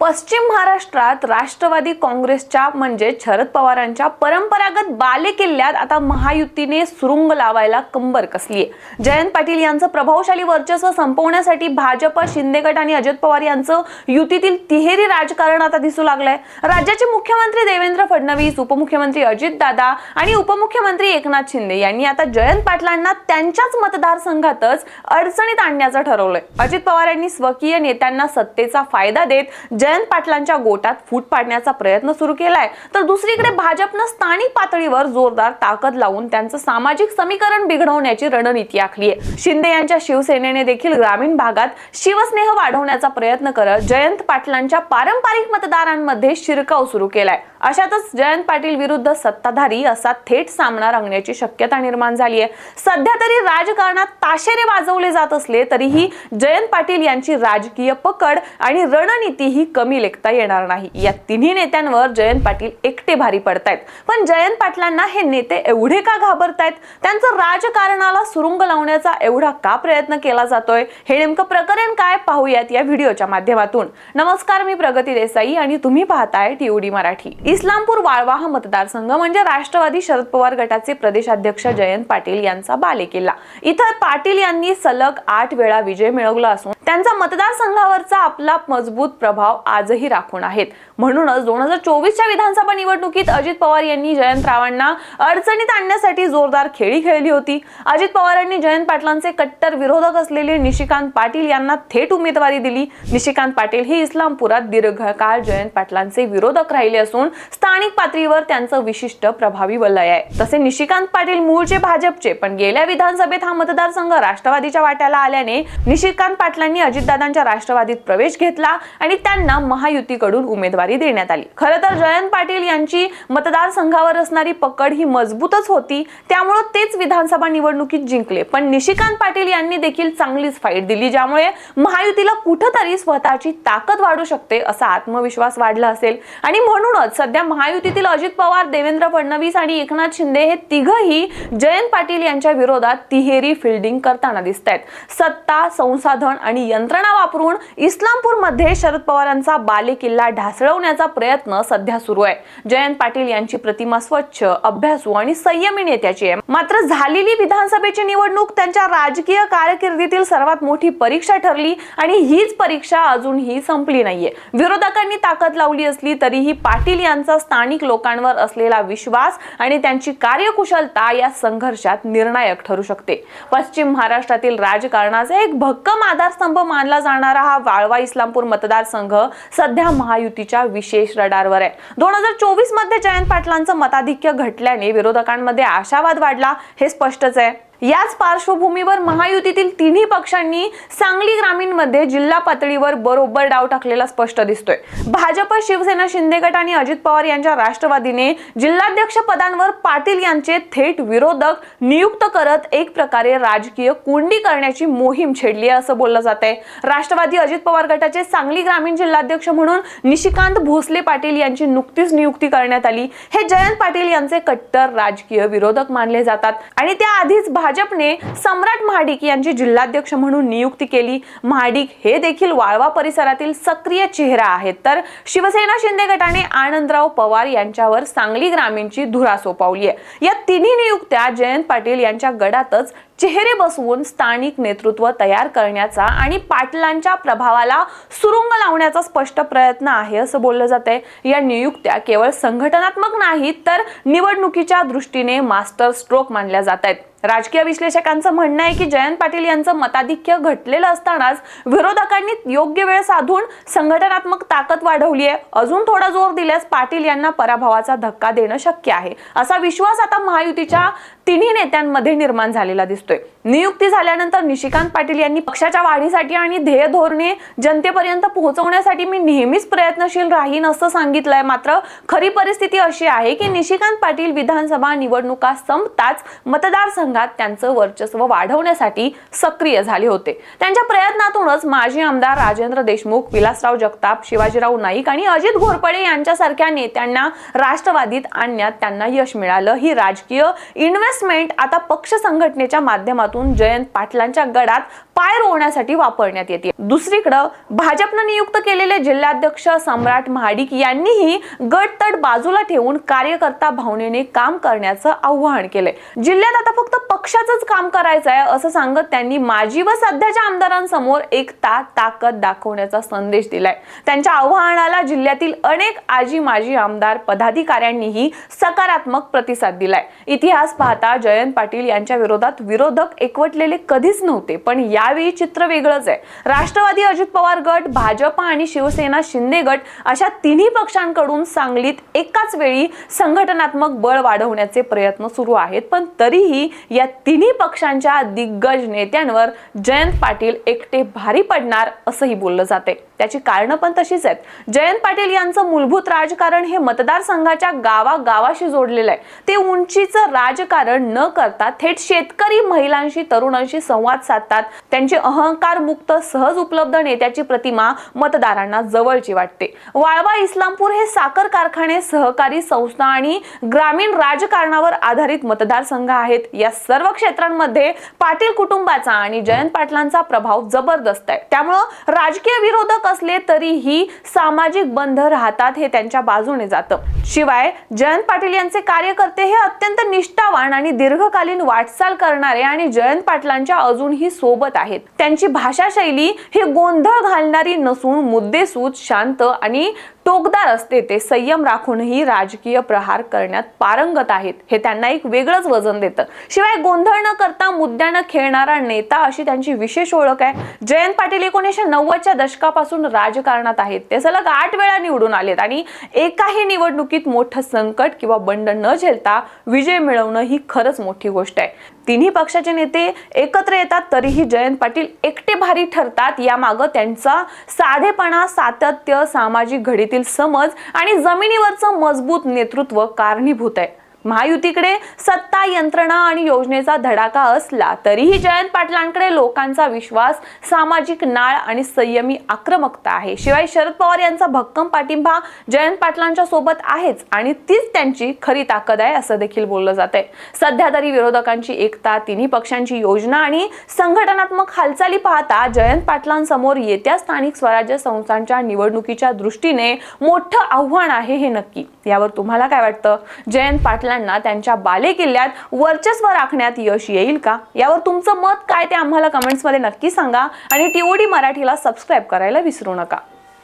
पश्चिम महाराष्ट्रात राष्ट्रवादी काँग्रेसच्या म्हणजे शरद पवारांच्या परंपरागत बालेकिल्ल्यात आता महायुतीने सुरुंग लावायला कंबर कसलीये. जयंत पाटील यांचं प्रभावशाली वर्चस्व संपवण्यासाठी भाजप शिंदे गट आणि अजित पवार यांचं युतीतील तिहेरी राजकारण आता दिसू लागलंय. राज्याचे मुख्यमंत्री देवेंद्र फडणवीस उपमुख्यमंत्री अजित दादा आणि उपमुख्यमंत्री एकनाथ शिंदे यांनी आता जयंत पाटलांना त्यांच्याच मतदारसंघातच अडचणीत आणण्याचं ठरवलंय. अजित पवार यांनी स्वकीय नेत्यांना सत्तेचा फायदा देत जयंत पाटलांच्या गोटात फूट पाडण्याचा प्रयत्न सुरू केलाय. तर दुसरीकडे भाजपनं स्थानिक पातळीवर जोरदार ताकद लावून त्यांचं सामाजिक समीकरण बिघडवण्याची रणनीती आखली आहे. शिंदे यांच्या शिवसेनेने देखील ग्रामीण भागात शिवस्नेह वाढवण्याचा प्रयत्न करत जयंत पाटलांच्या पारंपरिक मतदारांमध्ये शिरकाव सुरू केलाय. अशातच जयंत पाटील विरुद्ध सत्ताधारी असा थेट सामना रंगण्याची शक्यता निर्माण झाली आहे. सध्या तरी राजकारणात ताशेरे वाजवले जात असले तरीही जयंत पाटील यांची राजकीय पकड आणि रणनीती ही कमी लेखता येणार नाही. या तिन्ही नेत्यांवर जयंत पाटील एकटे भारी पडतायत. पण जयंत पाटलांना हे नेते एवढे का घाबरतायत? त्यांचं राजकारणाला सुरुंग लावण्याचा एवढा का प्रयत्न केला जातोय? हे नेमकं प्रकरण काय पाहूयात या व्हिडिओच्या माध्यमातून. नमस्कार मी प्रगती देसाई आणि तुम्ही पाहताय टीओडी मराठी. इस्लामपूर वाळवा हा मतदारसंघ म्हणजे राष्ट्रवादी शरद पवार गटाचे प्रदेशाध्यक्ष जयंत पाटील यांचा बालेकिल्ला. इथं पाटील यांनी सलग आठ वेळा विजय मिळवला असून त्यांचा मतदारसंघावरचा आपला मजबूत प्रभाव आजही राखून आहेत. म्हणूनच दोन हजार चोवीसच्या विधानसभा निवडणुकीत अजित पवार यांनी जयंतरावांना अडचणीत आणण्यासाठी जोरदार खेळी खेळली होती. अजित पवारांनी जयंत पाटलांचे कट्टर विरोधक असलेले निशिकांत पाटील यांना थेट उमेदवारी दिली. निशिकांत पाटील हे इस्लामपुरात दीर्घकाळ जयंत पाटलांचे विरोधक राहिले असून स्थानिक पातळीवर त्यांचं विशिष्ट प्रभावी वलय आहे. तसे निशिकांत पाटील मूळचे भाजपचे पण गेल्या विधानसभेत हा मतदारसंघ राष्ट्रवादीच्या वाट्याला आल्याने निशिकांत पाटलांनी अजितदादांच्या राष्ट्रवादीत प्रवेश घेतला आणि त्यांना महायुतीकडून उमेदवारी देण्यात आली. खरं तर जयंत पाटील यांची मतदारसंघावर असणारी पकड ही मजबूतच होती. त्यामुळे तेच विधानसभा निवडणुकीत जिंकले. पण निशिकांत पाटील यांनी देखील चांगलीच फाईट दिली ज्यामुळे महायुतीला कुठंतरी स्वतःची ताकद वाढू शकते असा आत्मविश्वास वाढला असेल. आणि म्हणूनच सध्या महायुतीतील अजित पवार देवेंद्र फडणवीस आणि एकनाथ शिंदे हे तिघही जयंत पाटील यांच्या विरोधात तिहेरी फिल्डिंग करताना दिसत आहेत सत्ता संसाधन आणि यंत्रणा वापरून इस्लामपूरमध्ये शरद पवारांचा बालेकिल्ला ढासळवण्याचा प्रयत्न सध्या सुरू आहे. जयंत पाटील यांची प्रतिमा स्वच्छ अभ्यासू आणि संयमी नेत्याची आहे. मात्र झालेली विधानसभेची निवडणूक त्यांच्या राजकीय कारकिर्दीतील सर्वात मोठी परीक्षा ठरली आणि हीच परीक्षा अजूनही संपली नाहीये. विरोधकांनी ताकद लावली असली तरीही पाटील यांचा स्थानिक लोकांवर असलेला विश्वास आणि त्यांची कार्यकुशलता या संघर्षात निर्णायक ठरू शकते. पश्चिम महाराष्ट्रातील राजकारणाचे एक भक्कम आधारस्तंभ मानला जाणारा हा वाळवा इस्लामपूर मतदारसंघ सध्या महायुतीच्या विशेष रडारवर आहे. दोन हजार चोवीसमध्ये जयंत पाटलांचं मताधिक्य घटल्याने विरोधकांमध्ये आशावाद वाढला हे स्पष्टच आहे. याच पार्श्वभूमीवर महायुतीतील तिन्ही पक्षांनी सांगली ग्रामीणमध्ये जिल्हा पातळीवर बरोबर डाव टाकलेला स्पष्ट दिसतोय. भाजप शिवसेना शिंदे गट आणि अजित पवार यांच्या राष्ट्रवादीने जिल्हाध्यक्ष पदांवर पाटील यांचे थेट विरोधक नियुक्त करत एक प्रकारे राजकीय कोंडी करण्याची मोहीम छेडली आहे असं बोललं जात आहे. राष्ट्रवादी अजित पवार गटाचे सांगली ग्रामीण जिल्हाध्यक्ष म्हणून निशिकांत भोसले पाटील यांची नुकतीच नियुक्ती करण्यात आली. हे जयंत पाटील यांचे कट्टर राजकीय विरोधक मानले जातात आणि त्याआधीच भाजपने सम्राट महाडिक यांची जिल्हाध्यक्ष म्हणून नियुक्ती केली. महाडिक हे देखील वाळवा परिसरातील सक्रिय चेहरा आहेत. तर शिवसेना शिंदे गटाने आनंदराव पवार यांच्यावर सांगली ग्रामीणची धुरा सोपवली आहे या तिन्ही नियुक्त्या जयंत पाटील यांच्या गडातच चेहरे बसवून स्थानिक नेतृत्व तयार करण्याचा आणि पाटलांच्या प्रभावाला सुरुंग लावण्याचा स्पष्ट प्रयत्न आहे असं बोललं जातंय. या नियुक्त्या केवळ संघटनात्मक नाहीत तर निवडणुकीच्या दृष्टीने मास्टर स्ट्रोक मानल्या जात आहेत राजकीय विश्लेषकांचं म्हणणं आहे की जयंत पाटील यांचं मताधिक्य घटलेलं असतानाच विरोधकांनी योग्य वेळ साधून संघटनात्मक ताकद वाढवली आहे. अजून थोडा जोर दिल्यास पाटील यांना पराभवाचा धक्का देणं शक्य आहे. असा विश्वास आता महायुतीच्या तिन्ही नेत्यांमध्ये निर्माण झालेला दिसतो दिसतोय नियुक्ती झाल्यानंतर निशिकांत पाटील यांनी पक्षाच्या वाढीसाठी आणि ध्येय धोरणे जनतेपर्यंत पोहोचवण्यासाठी मी नेहमीच प्रयत्नशील राहीन असं सांगितलंय. मात्र खरी परिस्थिती अशी आहे की निशिकांत पाटील विधानसभा निवडणुका संपताच मतदारसंघात त्यांचं वर्चस्व वाढवण्यासाठी सक्रिय झाले होते. त्यांच्या प्रयत्नातूनच माजी आमदार राजेंद्र देशमुख विलासराव जगताप शिवाजीराव नाईक आणि अजित घोरपडे यांच्यासारख्या नेत्यांना राष्ट्रवादीत आणण्यात त्यांना यश मिळालं. ही राजकीय इन्व्हेस्टमेंट आता पक्ष संघटनेच्या माध्यमातून जयंत पाटलांच्या गडात पाय रोवण्यासाठी वापरण्यात येते. दुसरीकडं भाजपनं नियुक्त केलेले जिल्हाध्यक्ष सम्राट महाडिक यांनीही गटतट बाजूला ठेवून कार्यकर्ता भावनेने काम करण्याचं आव्हान केलंय. जिल्ह्यात आता फक्त पक्षाचंच काम करायचं आहे असं सांगत त्यांनी माजी व सध्याच्या आमदारांसमोर एकता ताकद दाखवण्याचा संदेश दिलाय. त्यांच्या आव्हानाला जिल्ह्यातील अनेक आजी माजी आमदार पदाधिकाऱ्यांनीही सकारात्मक प्रतिसाद दिलाय. इतिहास पाहता जयंत पाटील यांच्या विरोधात विरोधक एकवटलेले कधीच नव्हते पण या यावेळी चित्र वेगळंच आहे. राष्ट्रवादी अजित पवार गट भाजप आणि शिवसेना शिंदे गट अशा तिन्ही पक्षांकडून सांगलीत एकाच वेळी संघटनात्मक बळ वाढवण्याचे प्रयत्न सुरू आहेत. पण तरीही या तिन्ही पक्षांच्या दिग्गज नेत्यांवर जयंत पाटील एकटे भारी पडणार असंही बोललं जाते त्याची कारणं पण तशीच आहेत. जयंत पाटील यांचं मूलभूत राजकारण हे मतदारसंघाच्या गावागावाशी जोडलेलं आहे. ते उंचीचं राजकारण न करता थेट शेतकरी महिलांशी तरुणांशी संवाद साधतात. त्यांची अहंकार मुक्त सहज उपलब्ध नेत्याची प्रतिमा मतदारांना जवळची वाटते. वाळवा इस्लामपूर हे साखर कारखाने सहकारी संस्था आणि ग्रामीण राजकारणावर आधारित मतदारसंघ आहेत. या सर्व क्षेत्रांमध्ये पाटील कुटुंबाचा आणि जयंत पाटलांचा प्रभाव जबरदस्त आहे. त्यामुळं राजकीय विरोधक असले तरीही सामाजिक बंध राहतात हे त्यांच्या बाजूने जातं. शिवाय जयंत पाटील यांचे कार्यकर्ते हे अत्यंत निष्ठावान आणि दीर्घकालीन वाटचाल करणारे आणि जयंत पाटलांच्या अजूनही सोबत आहेत. त्यांची भाषाशैली ही गोंधळ घालणारी नसून मुद्देसूद शांत आणि टोकदार असते ते संयम राखूनही राजकीय प्रहार करण्यात पारंगत आहेत. हे त्यांना एक वेगळंच वजन देतं. शिवाय गोंधळ न करता मुद्द्यानं खेळणारा नेता अशी त्यांची विशेष ओळख आहे. जयंत पाटील एकोणीसशे नव्वदच्या दशकापासून राजकारणात आहेत. ते सलग आठ वेळा निवडून आलेत आणि एकाही निवडणुकीत मोठं संकट किंवा बंड न झेलता विजय मिळवणं ही खरंच मोठी गोष्ट आहे. तिन्ही पक्षाचे नेते एकत्र येतात तरीही जयंत पाटील एकटे भारी ठरतात. यामागं त्यांचा साधेपणा सातत्य सामाजिक घडीत घडीतील समज आणि जमिनीवरचं मजबूत नेतृत्व कारणीभूत आहे. महायुतीकडे सत्ता यंत्रणा आणि योजनेचा धडाका असला तरीही जयंत पाटलांकडे लोकांचा विश्वास सामाजिक नाळ आणि संयमी आक्रमकता आहे. शिवाय शरद पवार यांचा भक्कम पाठिंबा जयंत पाटलांच्या सोबत आहेच आणि तीच त्यांची खरी ताकद आहे असं देखील बोललं जात आहे सध्या तरी विरोधकांची एकता तिन्ही पक्षांची योजना आणि संघटनात्मक हालचाली पाहता जयंत पाटलांसमोर येत्या स्थानिक स्वराज्य संस्थांच्या निवडणुकीच्या दृष्टीने मोठं आव्हान आहे हे नक्की. यावर तुम्हाला काय वाटतं? जयंत पाटलांना त्यांच्या बालेकिल्ल्यात वर्चस्व राखण्यात यश येईल का? यावर तुमचं मत काय ते आम्हाला कमेंट्समध्ये नक्की सांगा आणि टीओडी मराठीला सबस्क्राईब करायला विसरू नका.